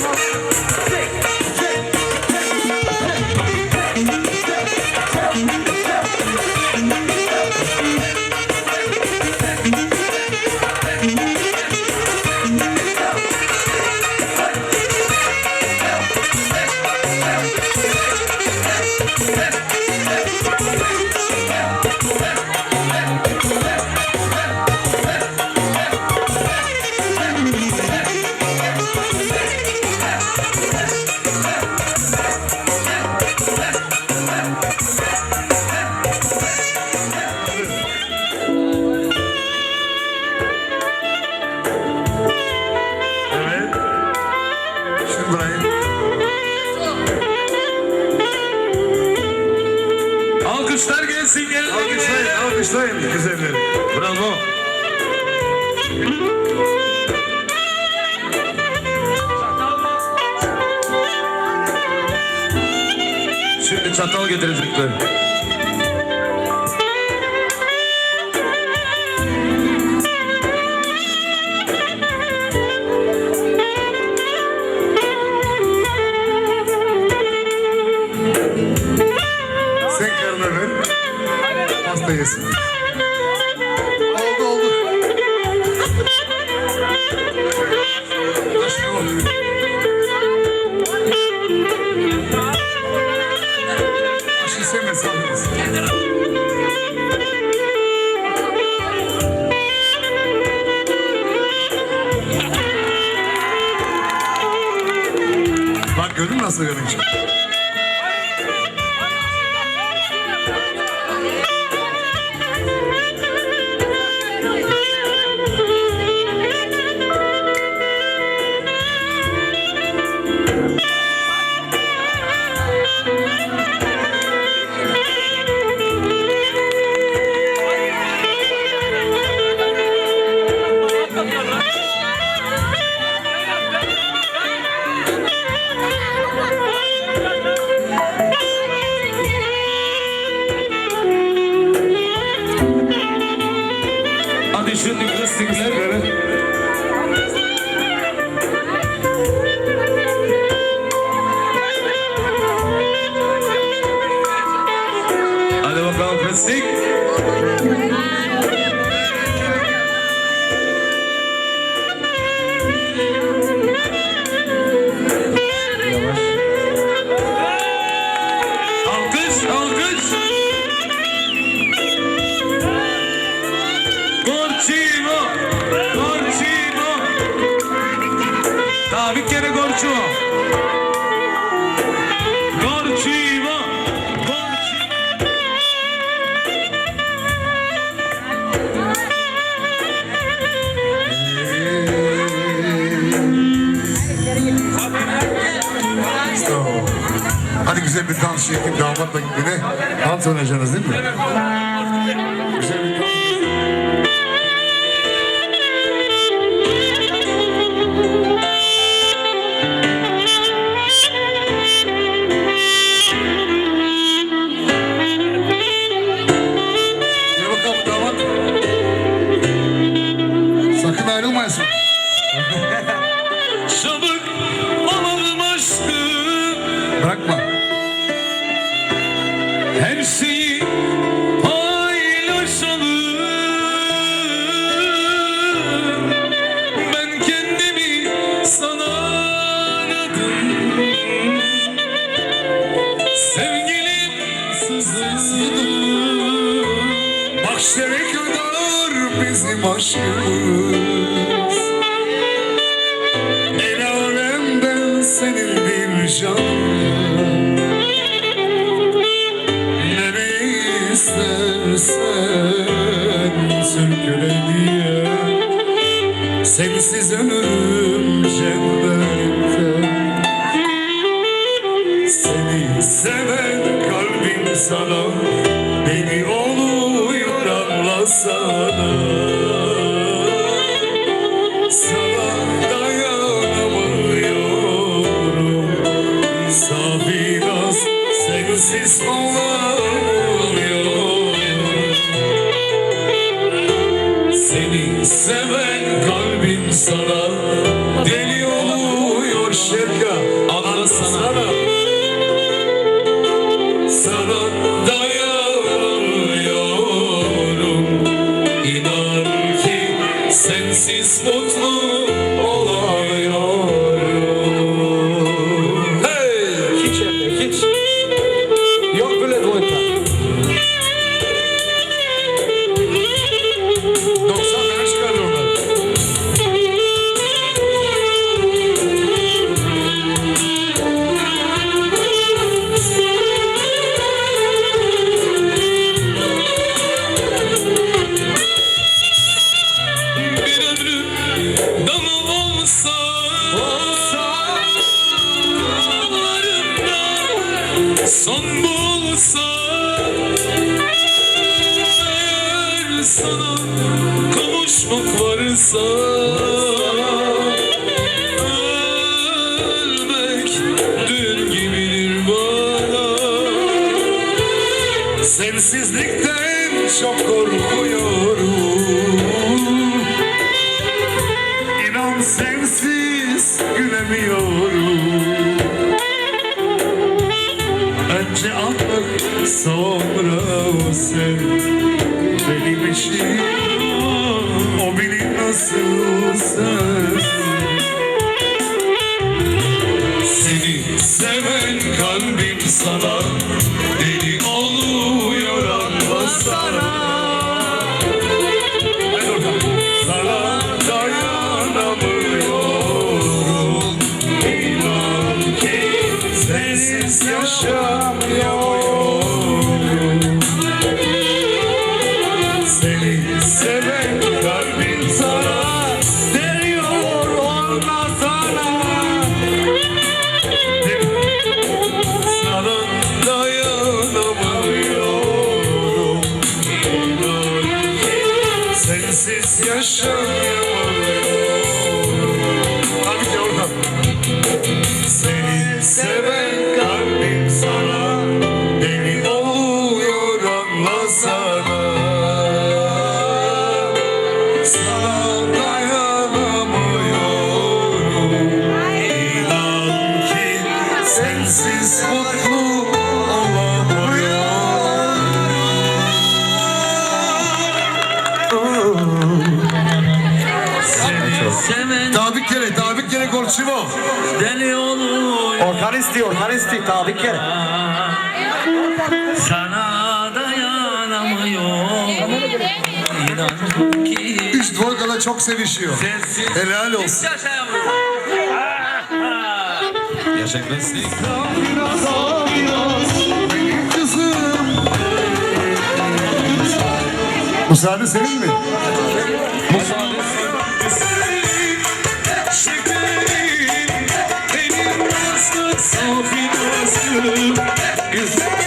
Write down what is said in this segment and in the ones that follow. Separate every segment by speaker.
Speaker 1: Música çatal getirin
Speaker 2: çocuklar.
Speaker 1: Christ. ップニングね。ハン
Speaker 2: Mahşere kadar bizim aşkımız. El alemden senin bir canın. Nereye istersen sürküle diye Sensiz ölürüm cennette. Seni seven kalbim sana Beni o sana sensiz mutlu Sensizlikten çok korkuyorum. İnan sensiz gülemiyorum. Önce anlık sonra sen. Benim eşim nasılsa
Speaker 1: Seni seven kalbim sana
Speaker 2: Orhan istiyor, Orhan istiyor. Tabii ki. Sana dayanamıyorum. İnan ki. Üç çok sevişiyor.
Speaker 3: Sensiz
Speaker 2: Helal olsun. Yaşaklısı. Müsaade senin mi?
Speaker 1: Müsaade senin mi? Isso.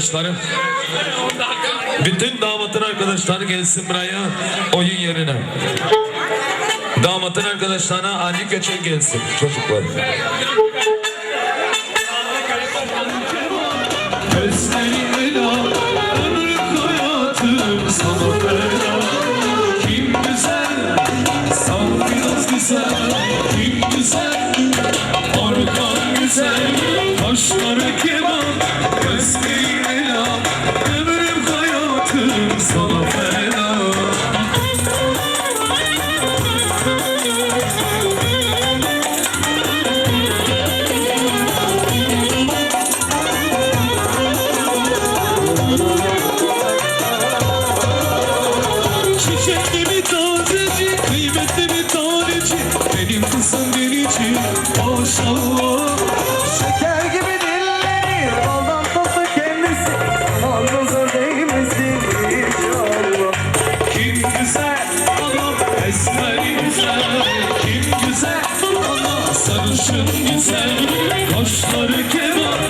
Speaker 1: arkadaşlarım. Bütün damatın arkadaşları gelsin buraya oyun yerine. Damatın arkadaşlarına Ali Köçek gelsin çocuklar. Gözlerim Kim güzel?
Speaker 3: Ana
Speaker 1: sarışın güzel. Kaşları kenar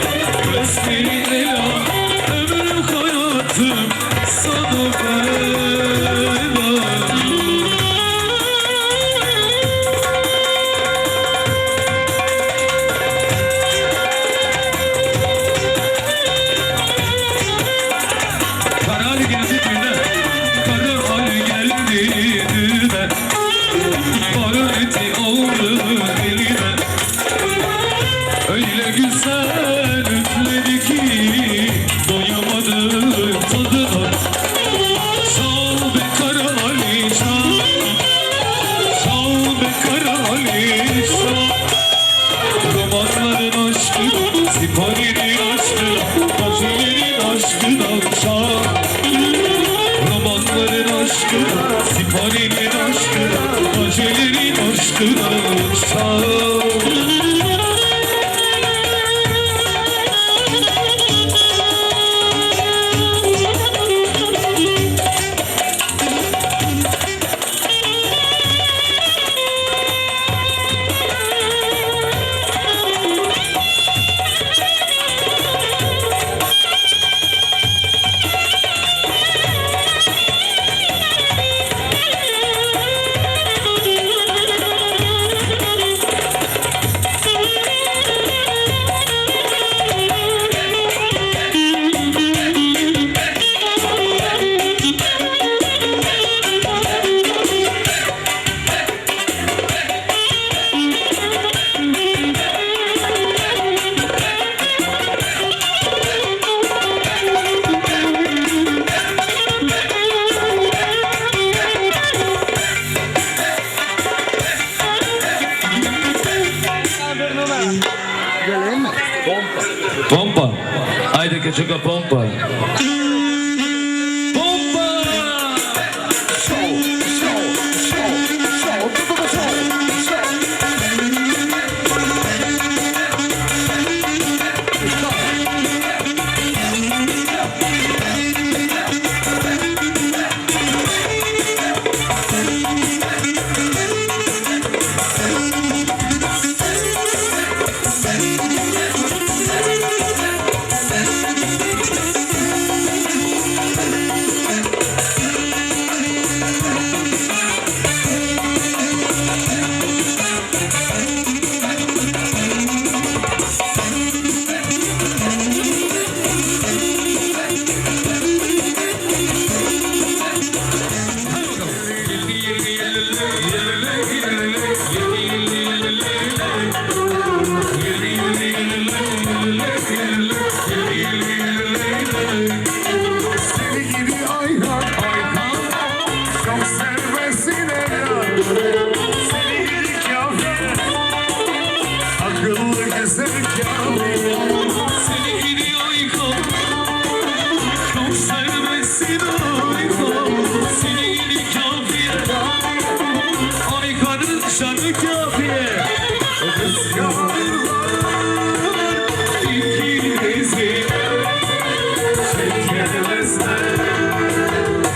Speaker 1: gözleri ela Kara eti oldu eline. Öyle güzel.
Speaker 2: সব
Speaker 1: Pompa. Pompa. Ajde
Speaker 2: kad
Speaker 1: ću
Speaker 2: ga pompa.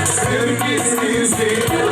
Speaker 2: Sevgisi yüzüne